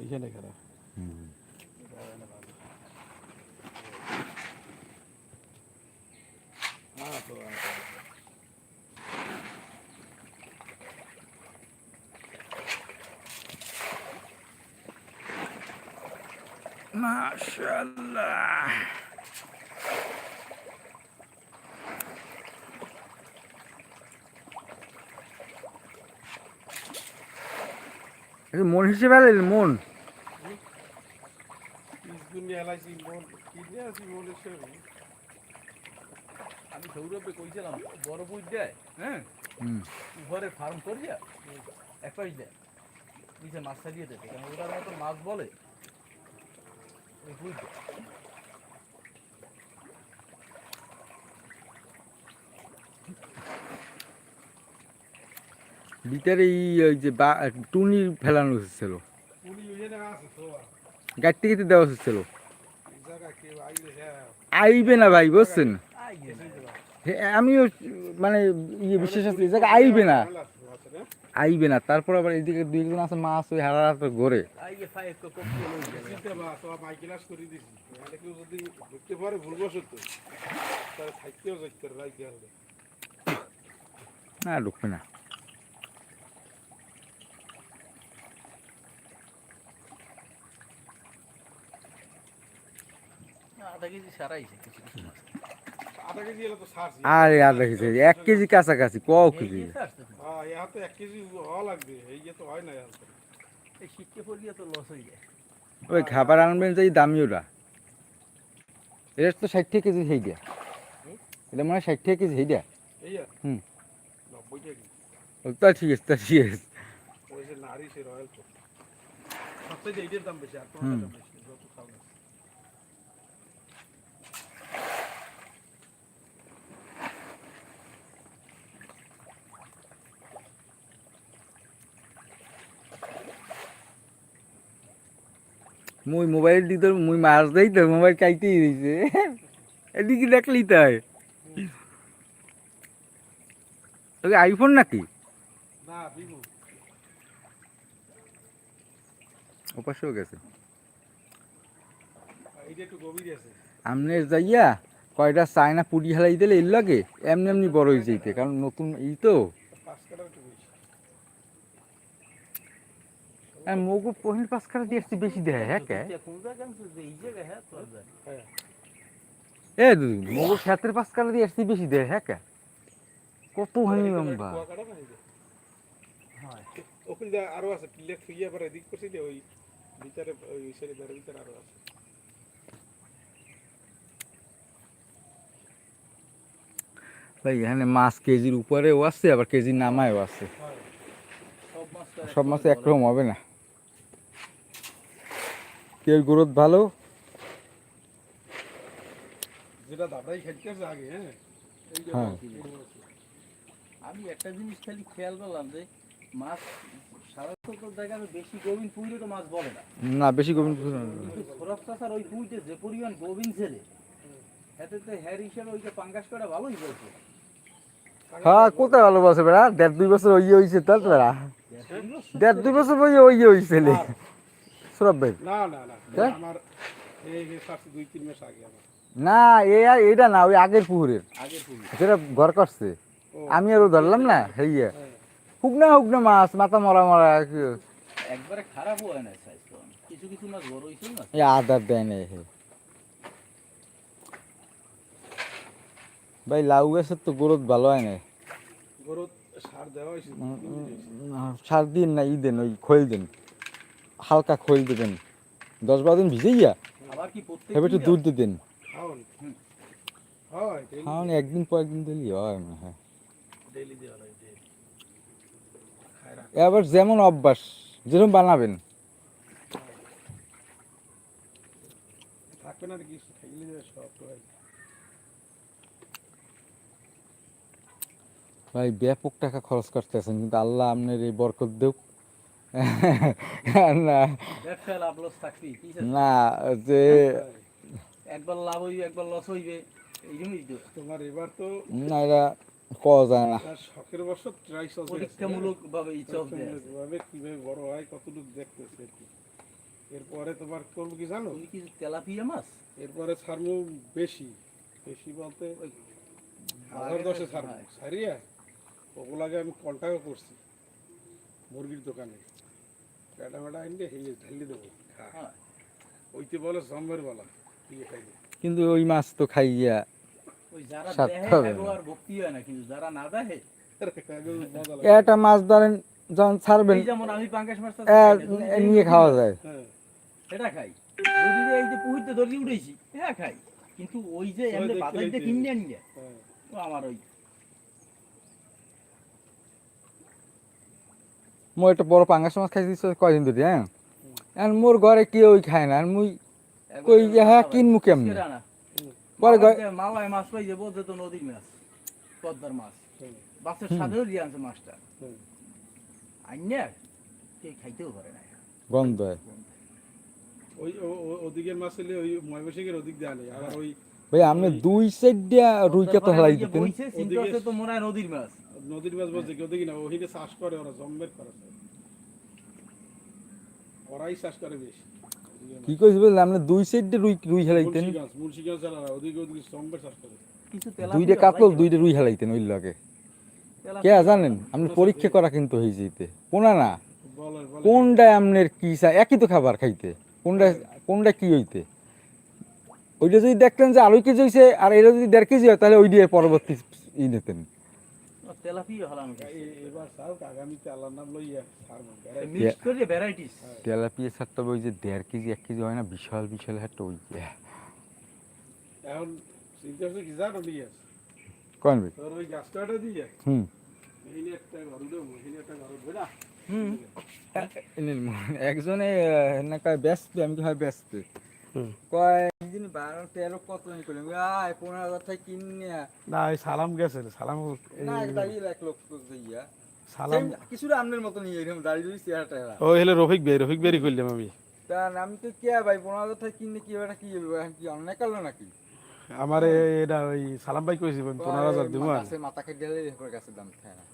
এইখানে খারাপ হুম। তো মন হিসেবে মন এলাইছি মন কিনে আছি মনের সঙ্গে আমি সৌরভে কইছিলাম বড় বুঝ দেয় হ্যাঁ? ঘরে ফার্ম করিয়া এক পাইস দেয় নিচে মাছ ছাড়িয়ে দেবে কারণ ওটার মতো মাছ বলে? ওই বুঝ দেয়। ভিতরে এই ওই যে বা টুনি ফেলানো হচ্ছিল। গাড়ি থেকে দেওয়া হচ্ছিল এই জায়গা কেউ আইলে হ্যাঁ আইবে না ভাই, বুঝছেন? আমিও মানে ইয়ে বিশ্বাস আছে, এই জায়গায় আইবে না। না আইবে না, তারপর আবার এদিকে দুই একজন আছে মাছ ওই হারা রাত ঘরে। আই গে ফাই একটু কপি লই গেল চিন্তা বা সব মাই ক্লাস করে দিছি নাহলে কেউ যদি ঢুকতে পারে ভুলবশত তাহলে থাকতেও যাইতে রাইতে হবে না ঢুকবে না আধা কেজি সারাইছে কিছু কিছু মাছ আধা কেজি এলে তো সারছি আরে আর দেখিস এক কেজি কাছাকাছি ক এই কেজি গেছে আসতে তুমি। হ্যাঁ এ হাতে এক কেজি হওয়া লাগবে এই যে তো হয় না এখন এই শীতকে পড়িয়ে তো লস হয়ে যায় ওই খাবার আনবেন যে দামি ওটা এটা তো ষাট টাকা কেজি সেই দিয়া এটা মানে ষাট টাকা কেজি সেই দিয়া আর হুম। তা ঠিক আছে তা ঠিক আছে। নারী সে রয়্যাল দাম বেশি আর দাম বেশি যত খাও না মুই মোবাইল দিতে মুই মাছ দেই তো মোবাইল চাইতেই দিছে এদিকে দেখলি তাই? ওকে আইফোন নাকি? ওপাশেও গেছে। আমনে যাইয়া কয়টা চায়না পুরি হেলাই দিলে এর লাগে? এমনি এমনি বড় হয়ে যাইতে কারণ নতুন ই তো পাঁচ কাটার একটু বেশি আর মগু পহিল পাঁচ কাটা দিয়ে আসছি বেশি দেয় হ্যাঁ কে? হ্যাঁ হ্যাঁ এ মগু সাতের দিয়ে আসছি বেশি দেয় হ্যাঁ কে? কত লম্বা। হয় এখানে মাছ কেজির উপরেও আছে, আবার কেজির নামায়ও আছে। সব মাছ একরকম হবে না। কেউ গ্রোথ ভালো? যেটা আগে হ্যাঁ? হ্যাঁ। আমি একটা জিনিস খালি খেয়াল করলাম যে মাছ সাধারণত জায়গায় বেশি গভীর পুইলে তো মাছ বলে না। না বেশি গোবিন্দ কিন্তু সরফ চাষার ওই পুইতে যে পরিমাণ গভীর ছেড়ে এতে তো হ্যার হিসেবে ওই পাঙ্গাস করা ভালোই বলছে। হ্যাঁ কোথায় বেড়া? দেড় দুই বছর ওই হয়েছে তার বেড়া। দেড় দুই বছর ওই ওই হয়েছে সৌরভ ভাই? না না না হ্যাঁ? আমার এই দুই তিন মাস আগে আমার। না এটা না ওই আগের পুকুরের। যেটা ঘর করছে আমি আরও ধরলাম না হেইয়া। হ্যাঁ। হুকনা হুকনা মাছ মাথা মরা মরা একবারে খারাপ হয় না কিছু কিছু মাছ বড় হয়েছে না? এ আদার দেয় না ভাই লাউ গাছের তো গ্রোথ ভালো হয় না। গরুর সার দেওয়া হয়েছে সার দিন না ই দেন ওই খোল দেন। হালকা খোল দেবেন। দশ বারো দিন ভিজে আবার কি এবার একটু দুধ খাওয়ান। হয় খাওয়ান একদিন পর একদিন দিলি হয় মনে হয়। এবার যেমন অভ্যাস যেরকম বানাবেন। থাকবে না কি খাইলে সব ভাই ব্যাপক টাকা খরচ করতেছেন কিন্তু আল্লাহ আপনার এই বরকত দেব না। লাভ লস? না যে একবার লাভ হইবে একবার লস হইবে এই জন্যই তো। তোমার এবার তো না এটা কওয়া যায় না। শখের বছর ট্রাই চলছে পরীক্ষামূলক ভাবে এই চলতে ভাবে কীভাবে বড় হয় কতটুকু দেখতেছে এরপরে তোমার করব কি জানো? তুমি কি তেলাপিয়া মাছ? এরপরে ছাড়মু বেশি। বেশি বলতে ওই হাজার দশে ছাড়বো। ছাড়িয়া ওগুলাকে আমি কন্ট্যাক্টও করছি। মুরগির দোকানে। আনলে হেয়ে ঢালি দেবো। হ্যাঁ। ওইতে বলে জম্মের বলা খাইলে কিন্তু ওই মাছ তো খাইয়া ওই যারা স্বাদ দেহে হবে খাইবো আর ভক্তি হয় না কিন্তু যারা না দেহে একটা মাছ ধরেন যখন ছাড়বেন যেমন আমি মাছটা খাই নিয়ে খাওয়া যায়। হ্যাঁ। এটা খাই। যদি এই যে ধরি উঠেছি হ্যাঁ খাই। কিন্তু ওই যে ওই এমনি দেখতে বাজার দিয়ে কিনে আনিয়ে হ্যাঁ। আমার ওই মই একটা বড় পাঙ্গাস মাছ খাইছি কয়দিন ধরে হ্যাঁ? আর মোর ঘরে কেউ খায় না আর মুই কই হ্যাঁ কিনমু কেমনে? পরে মালায়- মাছ পাই যে তো নদীর মাছ পদ্মার মাছ। হুম। সাথেও দিয়ে আনছে মাছটা। আইনে কে খাইতেও পারে না। গন্ধ ওই ওদিকের মাছ হলে ওই ময়মনসিংহের ওদিক দিয়ে আনে আর ওই ভাই আপনি দুই সাইড দিয়া রুইকে তো হেলাই দিতেন। ওদিকে- তো মনে হয় নদীর মাছ। নদীর মাছ বলছে কেউ দেখি না ওইদিকে চাষ করে ওরা জম্মের করে। ওরাই চাষ করে বেশি। কি কইছি আপনি দুই সাইড রুই রুই হেলাইতেন। মুন্সিগঞ্জ ওদিকে ওদিকে জম্মের চাষ করে। কিছু দুইটা কাতল দুইটা রুই হেলাইতেন ওই লগে। কে জানেন? আপনি পরীক্ষা করা কিন্তু হয়ে যেতে কোনা না। কোনটা আপনার কি একই তো খাবার খাইতে। কোনটা কোনটা কি হইতে? ওইটা যদি দেখতেন যে আড়াই কেজি হয়েছে আর এটা যদি দেড় কেজি হয় তাহলে ওই দিয়ে পরবর্তী ই নিতেন। তেলাপিয়া হলাম এবার চাও আগামীতে আল্লাহর নাম লইয়া ছাড়বো মিক্স করে ভ্যারাইটিস তেলাপিয়া ছাড়তে ওই যে দেড় কেজি এক কেজি হয় না বিশাল বিশাল একটা ওই এখন চিন্তা হচ্ছে কি জানো নিয়ে কন ভাই তোর ওই গাছটা দিয়ে হুম এই নিয়ে একটা ঘর দেবো এই নিয়ে একটা ঘর দেবো না হুম একজনে ব্যস্ত আমি কি হয় ব্যস্ত হুম। কয় দিন বারো তেরো কত নি করলাম আয় পনেরো হাজার টাকা কিনে না ওই সালাম গেছে সালাম না দাঁড়িয়ে এক লোক সালাম কিছুটা আপনার মতন ইয়ে এরকম দাঁড়িয়ে দাঁড়িয়ে চেহারা ও হলে রফিক ভাই রফিক ভাই করলাম আমি। তা আমি তো কে ভাই পনেরো হাজার টাকা কিনে কি এটা কি কি করল নাকি? আমার এটা ওই সালাম ভাই কইছি পনেরো হাজার দিব মাথা দিলে গাছের দাম খায় না।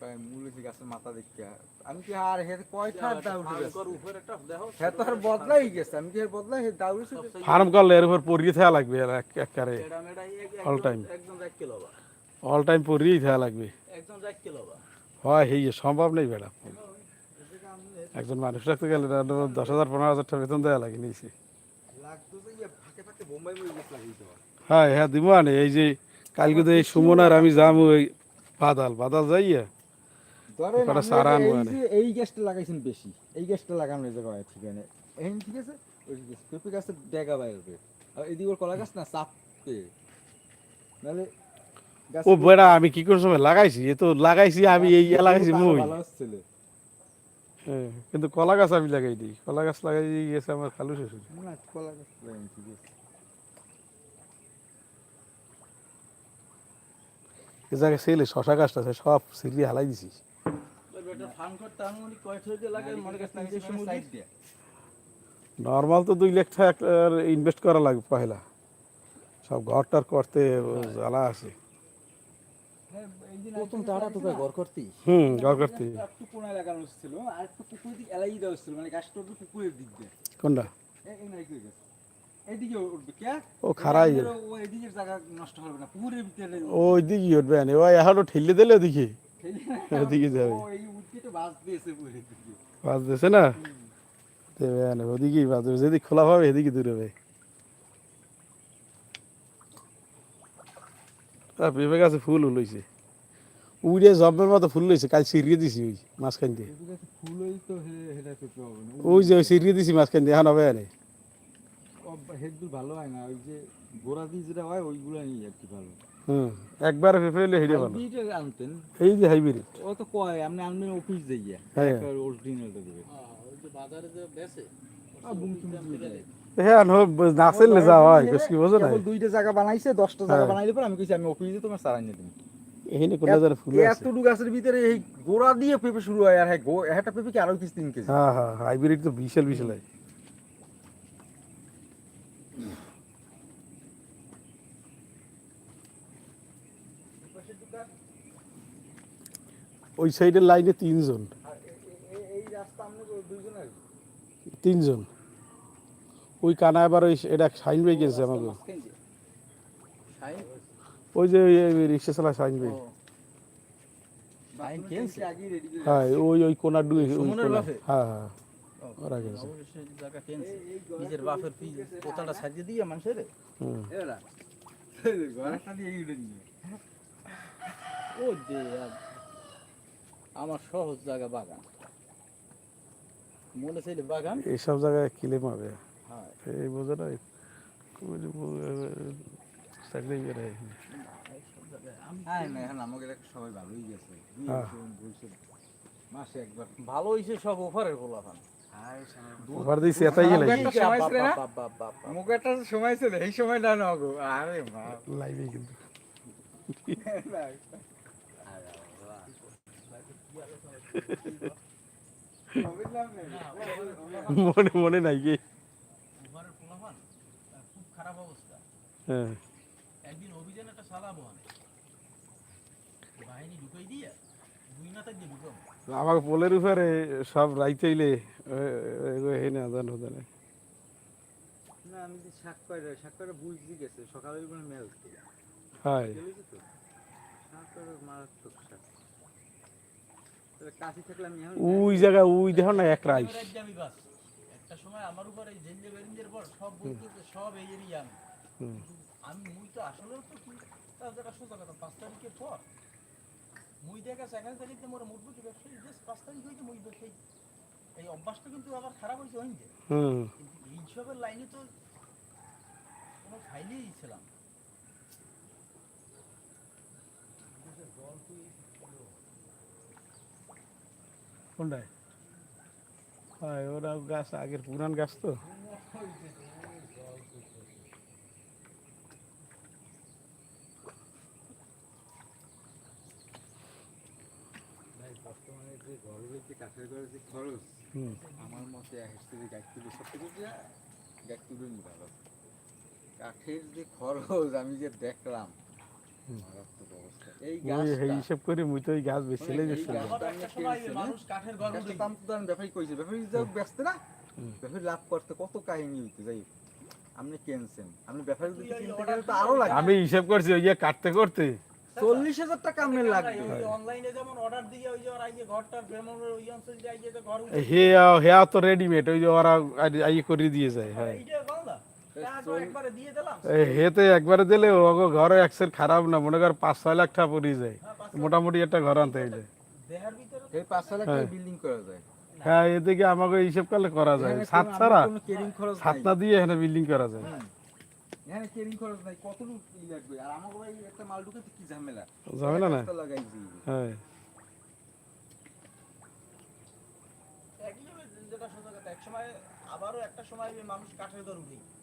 কয় মূল হচ্ছে গাছের মাথা দেখতে আমি কি আর হে কয়টা দাউড়ে গেছে উপরে একটা দেখো তো আর বদলাই গেছে আমি কি বদলাই হে দাউড়ে ফার্ম করলে এর উপর পরিয়ে থাকা লাগবে একবারে এটা মেডা এক- All একজন- time. একজন এক কিলো অল টাইম পরিয়েই থাকা লাগবে। একজন এক কিলো হয় এই সম্ভব নেই ম্যাডাম একজন মানুষ রাখতে গেলে দশ হাজার পনেরো হাজার টাকা বেতন দেওয়া লাগে নিয়েছি হ্যাঁ হ্যাঁ দিব আনে এই যে কালকে তো এই সুমন আর আমি যাম ওই বাদাল বাদাল যাইয়া কটা সারা এই আনব এই গ্যাসটা লাগাইছেন বেশি এই গ্যাসটা লাগানো ঠিক আছে? এই ঠিক আছে? ওই পেঁপে গাছের ডেগা আর এদিকে কলা গাছ না চাপতে। নাহলে ও বেড়া আমি কি করে সময় লাগাইছি? এ তো লাগাইছি আমি এই লাগাইছি মুই। কিন্তু কলা গাছ আমি লাগাই দিই। কলা গাছ লাগাই দিয়ে গেছে আমার খালু শ্বশুর না কলা গাছ এ জায়গায় ছেলে শশা গাছটা সব সিরি হালাই দিছি নর্মাল তো দুই লাখ টাকা ইনভেস্ট করা লাগবে পয়লা সব ঘরটার করতে জ্বালা আছে। প্রথম তারা তো ঘর করতেই হুম ঘর করতে। একটু কোনায় লাগানো ছিল আর একটু পুকুর দিকে এলাই দেওয়া ছিল মানে গাছটা উঠবে পুকুরের দিক দিয়ে। কোনটা? এই এই নাই কই গেছে? এইদিকে উঠবে কে? ও খারাই ও এইদিকের জায়গা নষ্ট হবে না পুকুরের ভিতরে। ওই দিকে উঠবে না ওই এখনও ঠেলে দিলে ওদিকে। ওদিকে যাবে। বাস দিয়েছে না? ওদিকেই দেবে। যেদিকে খোলা পাবে এদিকে দূরে হবে পেঁপে গাছে ফুল লইছে উড়ে জবের মতো ফুল লইছে কাল সিরিয়ে দিছি ওই মাঝখান দিয়ে। ওই যে ওই সিরিয়ে দিছি মাঝখান দিয়ে এখন হবে হেডগুলো ভালো হয় না ওই যে গোড়া দিয়ে যেটা হয় ওইগুলো নিয়ে আর কি ভালো। হুম একবার হইলে ভালো। হাইব্রিড আনতেন। এই যে হাইব্রিড ও তো কয় আপনি আনবেন অফিস দিয়ে হ্যাঁ। অরিজিনালটা দেবে। হ্যাঁ, ওই যে বাজারে যে বেচে। হ্যাঁ যা হয় কি বোঝো না দুইটা জায়গা বানাইছে দশটা জায়গা হ্যাঁ। বানাইলে পর আমি কইছি আমি অফিসে তোমার সারাই নিয়ে দিই এখানে কোন জায়গায় ফুল আছে। এতটুকু গাছের ভিতরে এই গোড়া দিয়ে পেঁপে শুরু হয় আর হ্যাঁ গো একটা পেঁপে কি আরও কিছু তিন কেজি? হ্যাঁ হ্যাঁ হাইব্রিড তো বিশাল বিশাল। হয় ওই সাইডের লাইনে তিনজন। তিনজন। ওই কানা আবার ওই এটা সাইন ভাই গেছে আমাকে ওই যে রিক্সা চালা সাইন ভাই হ্যাঁ ওই ওই কোনার ডুই? হ্যাঁ হ্যাঁ ওরা গেছে। নিজের বাপের পোতাটা সাজিয়ে দিয়ে মানুষের? ও দে আমার সহজ জায়গা বাগান। মনে চাইলে বাগান। এইসব জায়গায় কিলে মারবে হ্যাঁ। এই বোঝে না চাকরি করে। হ্যাঁ সবাই ভালোই গেছে। মাসে একবার। ভালো হইছে সব এটাই একটা সময় ছিল। মুখে একটা সময় ছিল এই সময়টা না গো। আরে লাইভে কিন্তু। মনে মনে নাই কি? ওফারের গোলাপান, আহ, খুব খারাপ অবস্থা। হ্যাঁ। একদিন অভিযান একটা চালাবো আমি বাহিনী ঢুকাই দিয়ে দুই নাতে দিয়ে ঢুকাবো। আমাকে পোলের উপরে সব রাইতেইলে হে না জানো জানে। না আমি যে শাক করে শাক করে বুঝতে গেছে সকালে মেল হাই শাক করে মারাত্মক শাক তাহলে কাশি থাকলে আমি এখন ওই জায়গা ওই দেখো না এক রাইস। একটা সময় আমার উপরে জেঞ্জে বেরিঞ্জের পর সব বলতে সব এই এরিয়া আমি। মুই তো আসলে তো কি তার জায়গা সোজা কথা পাঁচ তারিখের পর। মুই দেখা সেখানে তারিখে মোর মুটবুটি ব্যবসায়ী যে পাঁচ তারিখ হইতে মুই ব্যবসায়ী এই অভ্যাসটা কিন্তু আবার খারাপ হয়েছে হুম। কিন্তু এইসবের লাইনে তো কোনো ফাইলেই ছিলাম কোনটায়? হয় ওরা গাছ আগের পুরান গাছ তো। আমার মতে গাছ তুলে ভালো কাঠের যে খরচ আমি যে দেখলাম এই ওই হিসেব করে মুই তো ওই গাছ বেছিলে এই গাছ- আবার একটা মানুষ কাঠের ঘর গাছটা দাম তো দাম ব্যাপারী কইছে। ব্যাপারী যাও ব্যস্ত না। হুম। লাভ করতে কত কাহিনী হইতে যাই আপনি কেনছেন। আপনি ব্যাপারী যদি তুই ওই কিনতে order গেলে তো আরও লাগবে আমি হিসাব করছি ওই যে কাটতে করতে। চল্লিশ হাজার টাকা আপনার লাগবে। অনলাইনে যেমন অর্ডার দিয়ে ওই যে ওরা এই যে ঘরটার ফেমনের ওই অঞ্চল যে যে ঘর হে হে তো রেডিমেড ওই যে ওরা আই করে দিয়ে যায় হ্যাঁ এইটা বাংলা তারপর একবারে দিয়ে দিলাম এই হেতে একবারে দিলে ওগো ঘরে একসের খারাপ না মনে কর পাঁচ ছয় লাখ টাকা পড়ে যায়। হ্যাঁ, মোটামুটি একটা ঘর আনতে হইলে। এই পাঁচ ছয় লাখ হ্যাঁ। বিল্ডিং করা যায়। হ্যাঁ এদিকে আমাকে হিসাব করলে করা যায়। সাত ছাড়া আমার কোনো কেরিং খরচ সাত না দিয়ে এখানে বিল্ডিং করা যায়। হুম। এখানে কেরিং খরচ নাই কতটুকু ই লাগবে? আর আমাকে ভাই একটা মাল ঢুকাতে কি ঝামেলা? ঝামেলা না হ্যাঁ। এক সময় আবারও একটা সময় মানুষ কাঠের ঘর উঠে এইটুকুই তো।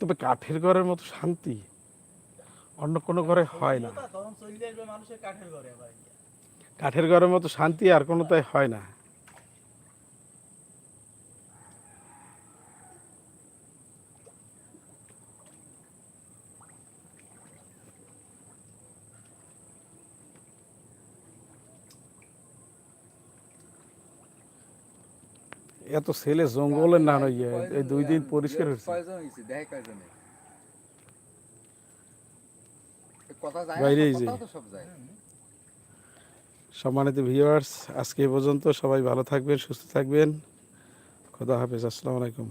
তবে কাঠের ঘরের মতো শান্তি অন্য কোনো ঘরে হয় না। কাঠের ঘরের মতো শান্তি আর কোনোটাই হয় না। এত ছেলে জঙ্গলের না নয় এই দুই দিন পরিষ্কার হয়েছে। না যে। সম্মানিত ভিউয়ার্স আজকে এই পর্যন্ত সবাই ভালো থাকবেন সুস্থ থাকবেন। খোদা হাফেজ আসসালামু আলাইকুম।